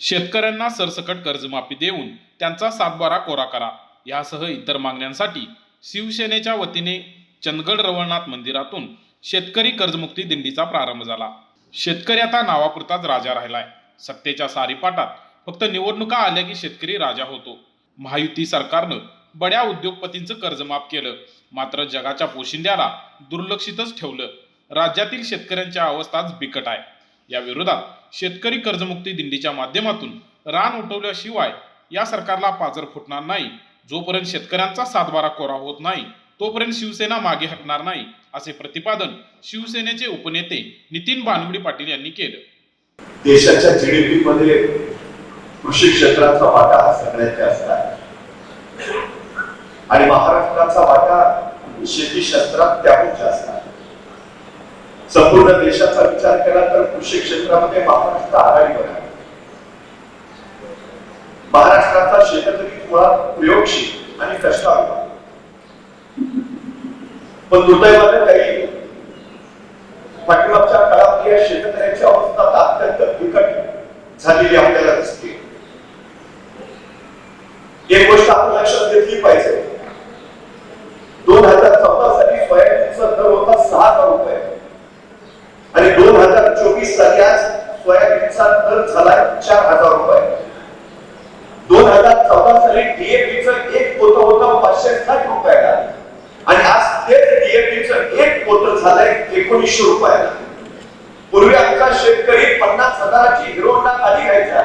शेतकऱ्यांना सरसकट कर्जमाफी देऊन त्यांचा सातबारा कोरा करा. यासह इतर मागण्यांसाठी शिवसेनेच्या वतीने चंदगड रवळनाथ मंदिरातून शेतकरी कर्जमुक्ती दिंडीचा प्रारंभ झाला. शेतकरी आता नावापुरताच राजा राहिलाय. सत्तेच्या सारीपाटात फक्त निवडणुका आल्या की शेतकरी राजा होतो. महायुती सरकारनं बड्या उद्योगपतींचं कर्जमाफ केलं. मात्र जगाच्या पोशिंद्याला दुर्लक्षितच ठेवलं. राज्यातील शेतकऱ्यांच्या अवस्थाच बिकट आहे. या विरोधात शेतकरी कर्जमुक्ती दिंडीच्या माध्यमातून रान उठवल्याशिवाय या सरकारला पाजर फुटणार नाही. जोपर्यंत शेतकऱ्यांचा सातबारा कोरा होत नाही तोपर्यंत शिवसेना मागे हटणार नाही असे प्रतिपादन शिवसेनेचे उपनेते नितीन बानवडी पाटील यांनी केलं. देशाच्या जीडीपी मध्ये कृषी क्षेत्राचा वाटा हा सगळ्यात जास्त आहे. आणि महाराष्ट्राचा वाटा शेती क्षेत्रात त्याहून जास्त संपूर्ण देशाचा विचार केला तर कृषी क्षेत्रामध्ये महाराष्ट्र आघाडीवर आहे. महाराष्ट्राचा शेतकरी मुळात प्रयोगशील आणि कष्टाळू. पण दुर्दैवाने काही पाठीमागच्या काळात या शेतकऱ्याची अवस्था आता अत्यंत बिकट झालेली आपल्याला दिसते एक गोष्ट आपण लक्षात घेतली पाहिजे दोन हजार चौदा साली सोयाबीनचा दर होता सहा हजार रुपये आणि दोन हजार चोवीस साली आज सोयाबीनचा दर झालाय चार हजार रुपये दोन हजार चौदा साली डीएपीचं एक पोत होतं पाचशे साठ रुपयाला आणि आज तेच डीएपीचं एक एकोणीसशे रुपयाला. पूर्वी आमचा शेतकरी पन्नास हजाराची हिरो खाली घ्यायचा.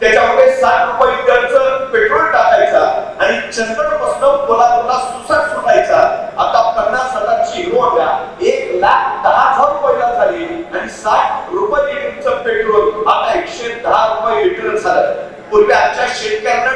त्याच्यामध्ये साठ रुपये लिटरचं पेट्रोल टाकायचा आणि चंदनपासून कोल्हापूरला सुसाट सुटायचा आता पन्नास हजारची हिरो एक लाख दहा हजार रुपयाला झाली आणि साठ रुपये लिटरचं पेट्रोल. आता एकशे दहा रुपये लिटर झालं. पूर्वी आमच्या शेतकऱ्यांना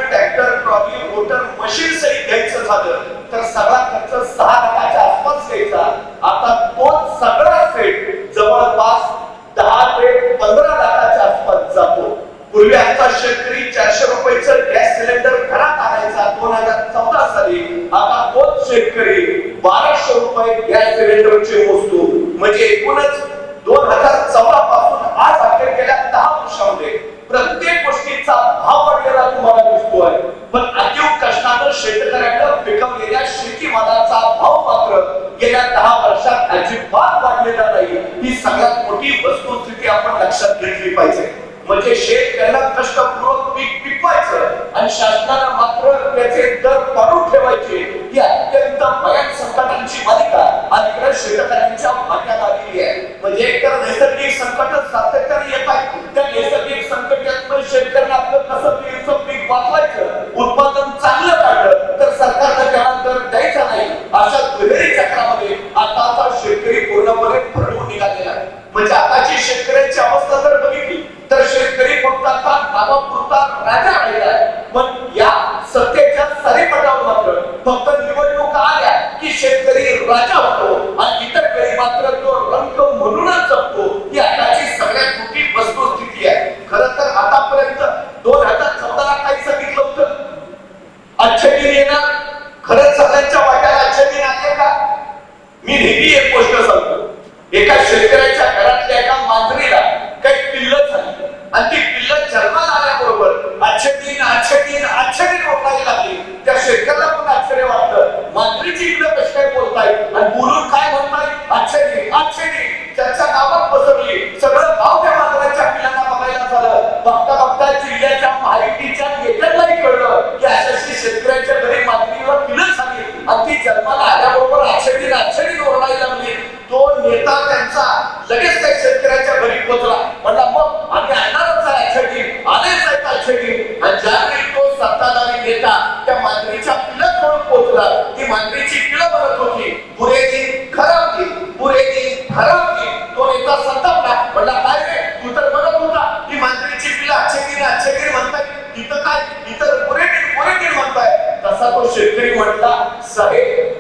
म्हणजे शेतकऱ्याला कष्टपूर्वक पीक पिकवायचं आणि शासनात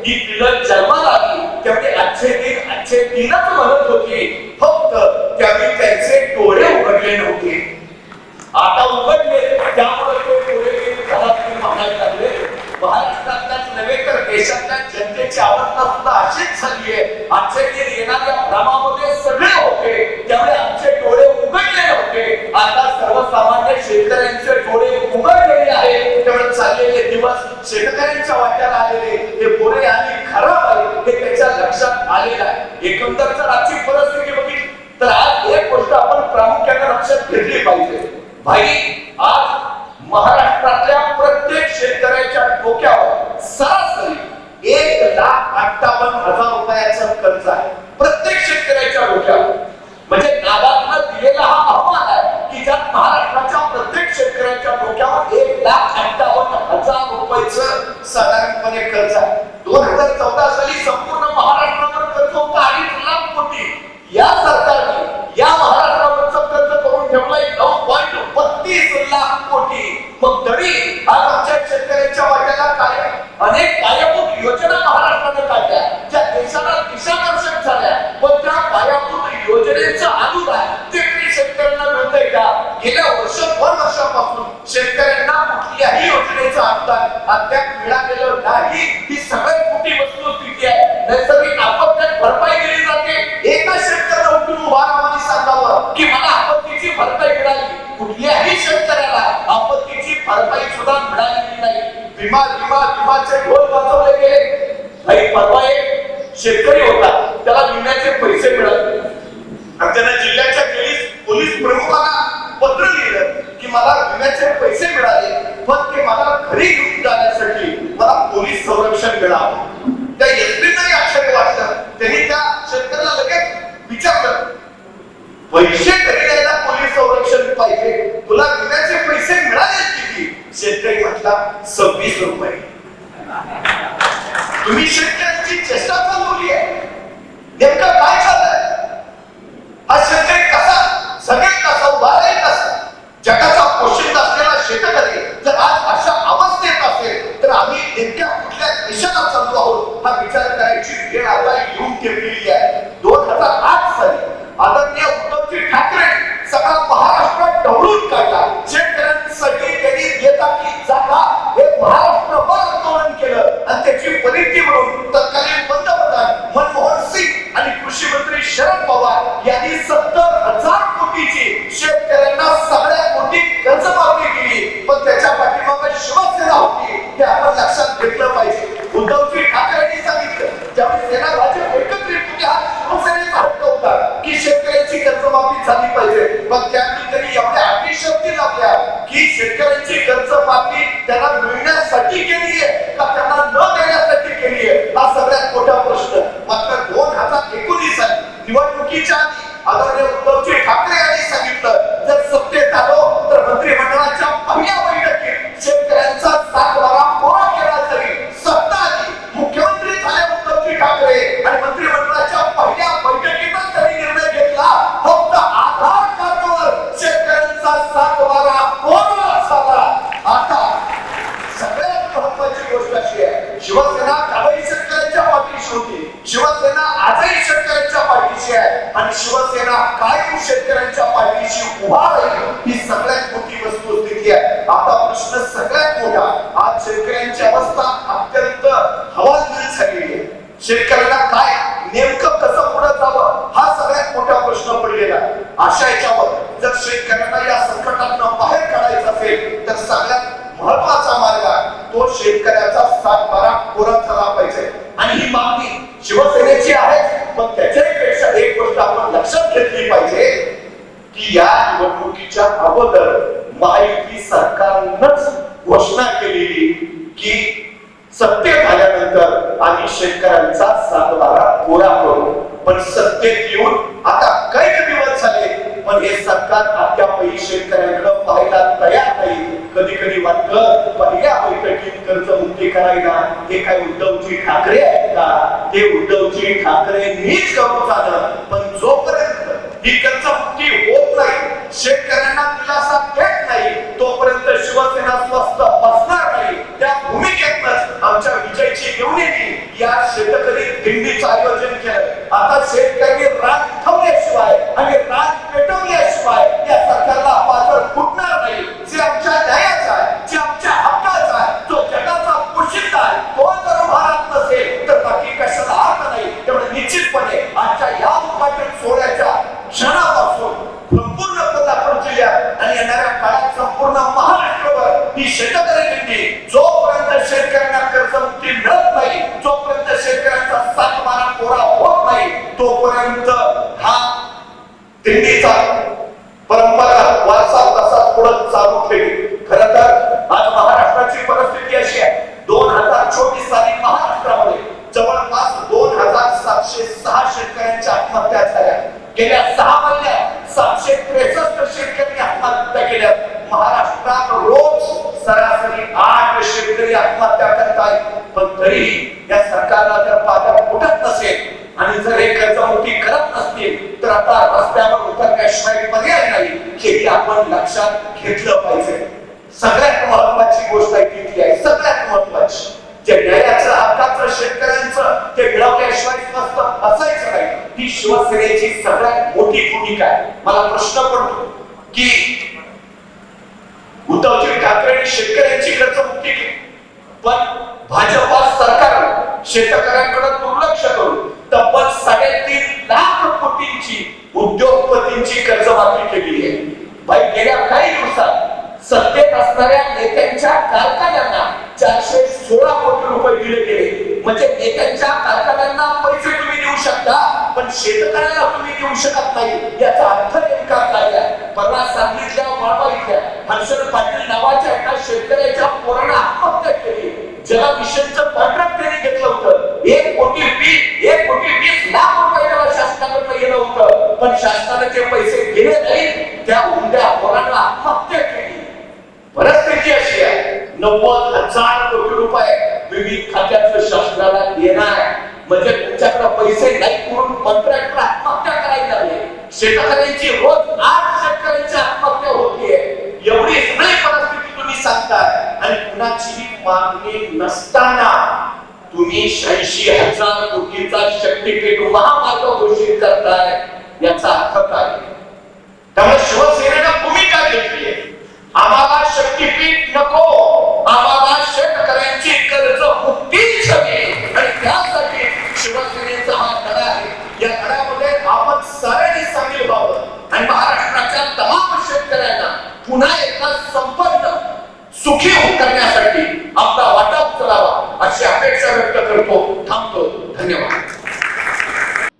ही पिलं जन्माला आली त्यामुळे अच्छे दिन अच्छे दिनच म्हणत होते. फक्त त्यावेळी त्यांचे डोळे उघडले नव्हते. आता उघडले त्यामुळे ते डोळे म्हणायला लागले. महाराष्ट्रातल्याच नव्हे तर देशातल्या जनतेची अवस्था सुद्धा अशीच झाली आहे. आजचे दिन येणाऱ्या भ्रमामध्ये सगळे होते त्यामुळे आमचे डोळे उघडले नव्हते आता सर्व सर्वसामान्य शेतकऱ्यांचे डोळे उघडलेले आहे त्यामुळे चाललेले दिवस शेतकऱ्यांच्या वाट्याला आलेले हे पोरे आणि खराब आहे हे त्याच्या लक्षात आलेलं आहे. एकंदर जर आजची परिस्थिती बघितली तर आज एक गोष्ट आपण प्रामुख्याने लक्षात घेतली पाहिजे. भाई आज महाराष्ट्रातल्या प्रत्येक शेतकऱ्याच्या डोक्यावर सरासरी एक लाख अठ्ठावन्न हजार रुपयाचं कर्ज आहे प्रत्येक शेतकऱ्याच्या डोक्यावर म्हणजे नाबार्डनं दिलेला हा अहवाल आहे की ज्यात महाराष्ट्राच्या प्रत्येक शेतकऱ्याच्या डोक्यावर एक लाख अठ्ठावन्न हजार रुपयाचं साधारणपणे कर्ज आहे दोन हजार चौदा साली संपूर्ण महाराष्ट्रावर कर्ज होतं अडीच लाख कोटी या सरकारने या महाराष्ट्रावरचं कर्ज करून ठेवलंय नऊ पॉईंट बत्तीस लाख कोटी मग तरी आज आमच्या शेतकऱ्यांच्या वाट्याला काय अनेक पायाभूत योजना महाराष्ट्राने काढल्या ज्या देशाला दिशादर्शक झाल्या पण त्या पायाभूत योजनेचं अनुदान ते तरी शेतकऱ्यांना मिळतंय का गेल्या वर्ष दोन वर्षापासून शेतकऱ्यांना कुठल्याही योजनेचं अनुदान अद्याप नाही ही सगळ्यात मोठी वस्तुस्थिती आहे. नैसर्गिक आपत्त्यात भरपाई केली जाते. एका शेतकऱ्याला उठून उभा राहावं सांगावं की मला आपत्तीची भरपाई मिळाली. कुठल्याही शेतकऱ्याला आपत्तीची भरपाई सुद्धा मिळालेली नाही. विमा विमा विमाचे ढोल वाजवले गेले. काही परवा एक शेतकरी होता. त्याला विम्याचे पैसे मिळाले. आणि त्याने जिल्ह्याच्या पोलीस पोलीस प्रमुखांना पत्र लिहिलं की मला विम्याचे पैसे मिळाले पण ते मला घरी घेऊन संरक्षण मिळावं. त्या एसपीचाही अक्षर वाटलं. त्यांनी त्या शेतकऱ्याला लगेच विचारलं पैसे तरी द्यायला पोलीस संरक्षण पाहिजे? तुला विम्याचे पैसे मिळाले किती? शेतकरी म्हटला सव्वीस रुपये. तुम्ही शेतकऱ्यांची चेष्टा चालवली आहे. नेमकं काय चाललंय? कर्जमाफी त्यांना मिळण्यासाठी शेतकऱ्यांना काय नेमकं कसं पुढे जावं हा सगळ्यात मोठा प्रश्न पडलेला आहे. अशा याच्यावर जर शेतकऱ्यांना या संकटातून बाहेर काढायचं असेल तर सगळ्यात महत्त्वाचा मार्ग आहे तो शेतकऱ्याचा सातबारा कोरा झाला पाहिजे. आणि ही मागणी शिवसेनेची आहे. पण त्याच्याही पेक्षा एक गोष्ट आपण लक्षात घेतली पाहिजे की या निवडणुकीच्या अगोदर महायुती सरकारनंच घोषणा केलेली की सत्तेत आल्यानंतर आम्ही शेतकऱ्यांचा सातबारा कोरा करू. पण सत्तेत येऊन आता काही दिवस झाले. पण हे सरकार अद्यापही शेतकऱ्यांकडे पाहायला तयार नाही. कधी कधी वाटतं पहिल्या बैठकीत कर्जमुक्ती करायला हे काय उद्धवजी ठाकरे आहेत का? ते उद्धवजी ठाकरेंनीच करू झालं पण जोपर्यंत ही कर्जमुक्ती होत नाही शेतकऱ्यांना दिलासा देत नाही तोपर्यंत भावनेने या शेतकरी दिंडीचं आयोजन केलं. आता शेतकरी राग दिंडीचा परंपरा वारसा तसाच पुढे चालू ठेवी खर तर आज महाराष्ट्राची परिस्थिती अशी आहे. दोन हजार चोवीस साली महाराष्ट्रामध्ये जवळपास दोन हजार सातशे सहा शेतकऱ्यांच्या आत्महत्या झाल्या. गेल्या सहा महिन्यात सातशे त्रेसष्ट शेतकरी आत्महत्या केल्या महाराष्ट्रात रोज सरासरी आठ शेतकरी आत्महत्या करत आहेत. पण तरीही या सरकारला जर आपण लक्षात घेतलं पाहिजे. सगळ्यात महत्वाची गोष्ट आहे ती आहे. सगळ्यात महत्वाची जे न्यायाचं हक्काचं शेतकऱ्यांचं ते मिळवल्याशिवाय स्वस्त असायचं नाही. ही शिवसेनेची सगळ्यात मोठी भूमिका आहे. मला प्रश्न पडतो की उद्धवजी ठाकरेंनी शेतकऱ्यांची कर्जमुक्ती केली. पण भाजपा सरकार शेतकऱ्यांकडे दुर्लक्ष करून तब्बल साडेतीन लाख कोटींची उद्योगपतींची कर्जमाफी केली आहे. भाई गेल्या काही दिवसात सत्तेत असणाऱ्या नेत्यांच्या कारखान्यांना चारशे सोळा कोटी रुपये दिले गेले. म्हणजे नेत्यांच्या कारखान्यांना पैसे तुम्ही देऊ शकता पण शेतकऱ्याला तुम्ही देऊ शकत नाही याचा अर्थ नेमका काय आहे? परवा सांगितल्या वळवा हर्षद पाटील नावाच्या एका शेतकऱ्याच्या पोरानं आत्महत्या केली. ज्याला मिशनचं कॉन्ट्रॅक्ट त्यांनी घेतलं होतं. एक कोटी वीस एक कोटी वीस लाख रुपये त्याला शासनाकडनं गेलं होतं. पण शासनाने ते पैसे घेणे नाही त्या उमद्या पोरानं आत्महत्या केली परिस्थिती अशी आहे नव्वद हजार कोटी रुपये विविध खात्यातलं शासनाला देणार म्हणजे तुमच्याकडे पैसे नाही करून कॉन्ट्रॅक्टर आत्महत्या करायला लागले. शेतकऱ्यांची रोज आठ शेतकऱ्यांची आत्महत्या होतीये. एवढी सगळी परिस्थिती तुम्ही सांगताय. आणि कुणाची मागणी नसताना तुम्ही शहाऐंशी हजार कोटीचा शक्तीपीठ महामार्ग घोषित करताय याचा अर्थ काय? त्यामुळे शिव भूमिका घेतली आहे आम्हाला शक्तीपीठ नको आम्हाला शेतकऱ्यांची कर्ज मुक्तीच हवी आणि त्यासाठी शिवसेनेचा हा लढा आहे या लढ्यामध्ये आपण साऱ्यांनी सामील व्हावं आणि महाराष्ट्राच्या तमाम शेतकऱ्यांना पुन्हा एकदा संपन्न सुखी होऊन करण्यासाठी आपला वाटा उचलावा अशी अपेक्षा व्यक्त करतो थांबतो धन्यवाद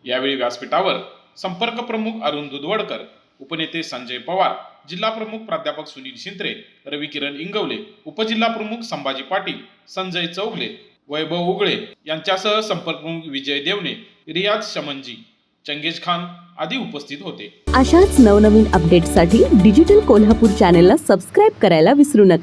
यावेळी व्यासपीठावर संपर्क प्रमुख अरुण दुधवडकर उपनेते संजय पवार जिल्हा प्रमुख प्राध्यापक सुनील शिंत्रे रवी किरण इंगवले उपजिल्हा प्रमुख संभाजी पाटील संजय चौगले वैभव उगळे यांच्यासह संपर्क प्रमुख विजय देवणे रियाज शमनजी चंगेज खान आदी उपस्थित होते. अशाच नवनवीन अपडेट्ससाठी डिजिटल कोल्हापूर चॅनेलला सबस्क्राईब करायला विसरू नका.